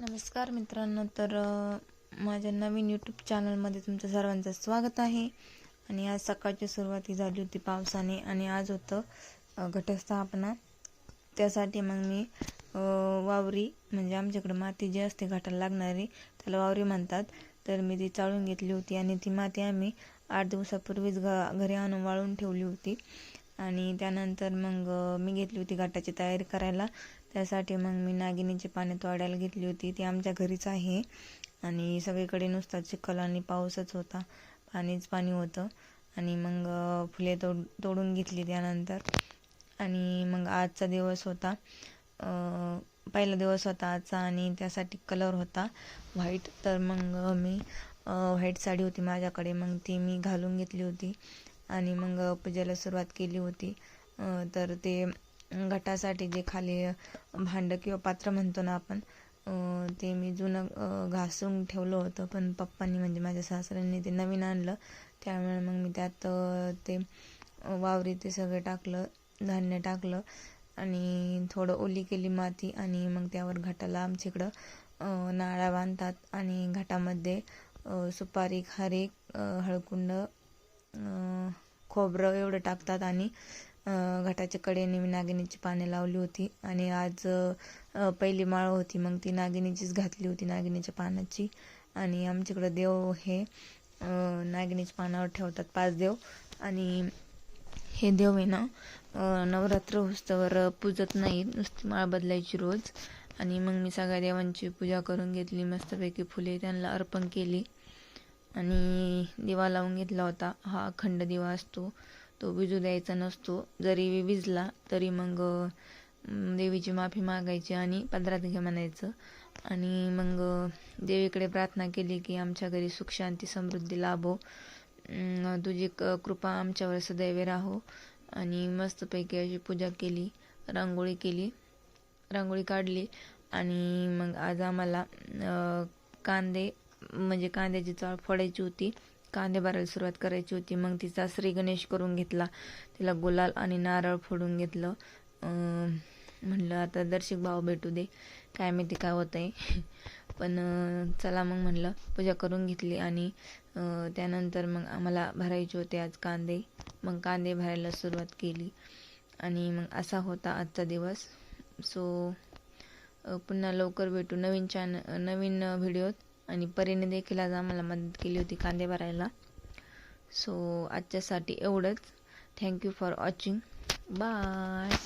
नमस्कार मित्रांनो तर माझ्या नवीन यूट्यूब चॅनलमध्ये तुमचं सर्वांचं स्वागत आहे. आणि आज सकाळची सुरुवाती झाली होती पावसाने आणि आज होतं घटस्थापना. त्यासाठी मग मी वावरी म्हणजे आमच्याकडे माती जी असते घाटाला लागणारी त्याला वावरी म्हणतात. तर मी ती चाळून घेतली होती आणि ती माती आम्ही आठ दिवसापूर्वीच घ घरी आणून वाळून ठेवली होती. आणि त्यानंतर मग मी घेतली होती घाटाची तयारी करायला. त्यासाठी मग मी नागिनीची पाने तोडायला घेतली होती. ती आमच्या घरीच आहे. आणि सगळीकडे नुसता चिखल आणि पाऊसच होता. पाणीच पाणी होतं. आणि मग फुले तोड तोडून घेतली त्यानंतर. आणि मग आजचा दिवस होता. पहिला दिवस होता आजचा आणि त्यासाठी कलर होता व्हाईट. तर मग मी व्हाईट साडी होती माझ्याकडे. मग ती मी घालून घेतली होती. आणि मग पूजेला सुरुवात केली होती. तर ते घटासाठी जे खाली भांडं किंवा पात्र म्हणतो ना आपण ते मी जुनं घासून ठेवलं होतं. पण पप्पांनी म्हणजे माझ्या सासऱ्यांनी ते नवीन आणलं. त्यामुळे मग मी त्यात ते वावरी ते सगळं टाकलं धान्य टाकलं. आणि थोडं ओली केली माती आणि मग त्यावर घाटाला आमच्याकडं इकडं नाळा बांधतात. आणि घाटामध्ये सुपारी खारीक हळकुंड खोबरं एवढं टाकतात आणि घाटाच्या कडेने मी नागिनीची पाने लावली होती. आणि आज पहिली माळ होती मग ती नागिनीचीच घातली होती नागिनीच्या पानाची. आणि आमच्याकडं देव हे नागिनीच्या पानावर ठेवतात पाच देव. आणि हे देव आहे ना नवरात्र उत्सवावर पूजत नाहीत नुसती माळ बदलायची रोज. आणि मग मी सगळ्या देवांची पूजा करून घेतली मस्तपैकी फुले त्यांना अर्पण केली. आणि दिवा लावून घेतला होता. हा अखंड दिवा असतो. तो विजू द्यायचा नसतो. जरी विजला तरी मग देवीची माफी मागायची आणि पदरात घे म्हणायचं. आणि मग देवीकडे प्रार्थना केली की आमच्या घरी सुख शांती समृद्धी लाभो. तुझी क- कृपा आमच्यावर सदैव राहो. आणि मस्तपैकी अशी पूजा केली रांगोळी केली रांगोळी काढली. आणि मग आज आम्हाला कांदे म्हणजे कांद्याची चाळ फोडायची होती. कांदे भरायला सुरुवात करायची होती. मग तिचा श्री गणेश करून घेतला. तिला गुलाल आणि नारळ फोडून घेतलं. म्हणलं आता दर्शक भाव भेटू दे. काय माहिती काय होतं आहे पण चला मग म्हणलं पूजा करून घेतली आणि त्यानंतर मग आम्हाला भरायचे होते आज कांदे. मग कांदे भरायला सुरुवात केली. आणि मग असा होता आजचा दिवस. सो पुन्हा लवकर भेटू नवीन चॅन नवीन व्हिडिओत आणि परीने देखील आज आम्हाला मदत केली होती कांदे भरायला. सो आजच्यासाठी एवढंच. Thank you for watching bye